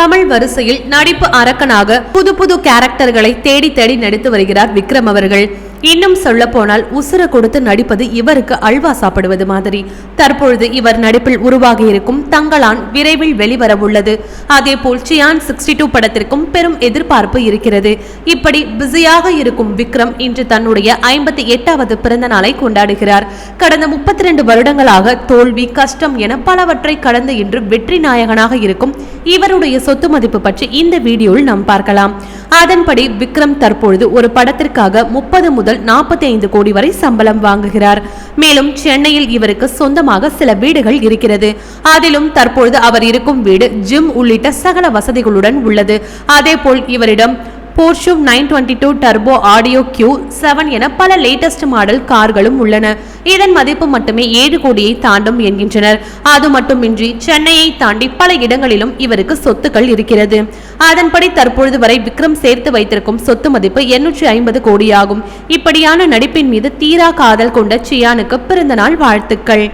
கமல் வரிசையில் நடிப்பு அரக்கனாக புது புது கேரக்டர்களை தேடி தேடி நடித்து வருகிறார் விக்ரம் அவர்கள். இன்னும் சொல்ல போனால் உசுர கொடுத்து நடிப்பது இவருக்கு அல்வா சாப்பிடுவது மாதிரி. தற்பொழுது இவர் நடிப்பில் உருவாகி இருக்கும் தங்களான் விரைவில் வெளிவரவுள்ளது அதே போல் சியான் சிக்ஸ்டி டூ படத்திற்கும் பெரும் எதிர்பார்ப்பு இருக்கிறது. இப்படி பிஸியாக இருக்கும் விக்ரம் இன்று தன்னுடைய ஐம்பத்தி எட்டாவது பிறந்த நாளை கொண்டாடுகிறார். கடந்த முப்பத்தி ரெண்டு வருடங்களாக தோல்வி கஷ்டம் என பலவற்றை கடந்து இன்று வெற்றி நாயகனாக இருக்கும் இவருடைய சொத்து மதிப்பு பற்றி இந்த வீடியோவில் நாம் பார்க்கலாம். அதன்படி விக்ரம் தற்பொழுது ஒரு படத்திற்காக முப்பது முதல் நாற்பத்தி ஐந்து கோடி வரை சம்பளம் வாங்குகிறார். மேலும் சென்னையில் இவருக்கு சொந்தமாக சில வீடுகள் இருக்கிறது. அதிலும் தற்பொழுது அவர் இருக்கும் வீடு ஜிம் உள்ளிட்ட சகல வசதிகளுடன் உள்ளது. அதேபோல் இவரிடம் Porsche nine twenty two turbo Audi Q seven என பல லேட்டஸ்ட் மாடல் கார்களும் உள்ளன. இதன் மதிப்பு மட்டுமே ஏழு கோடியை தாண்டும் என்கின்றனர். அது மட்டுமின்றி சென்னையை தாண்டி பல இடங்களிலும் இவருக்கு சொத்துக்கள் இருக்கிறது. அதன்படி தற்பொழுது வரை விக்ரம் சேர்த்து வைத்திருக்கும் சொத்து மதிப்பு எண்ணூற்றி ஐம்பது கோடியாகும். இப்படியான நடிப்பின் மீது தீரா காதல் கொண்ட சியானுக்கு பிறந்தநாள் வாழ்த்துக்கள்.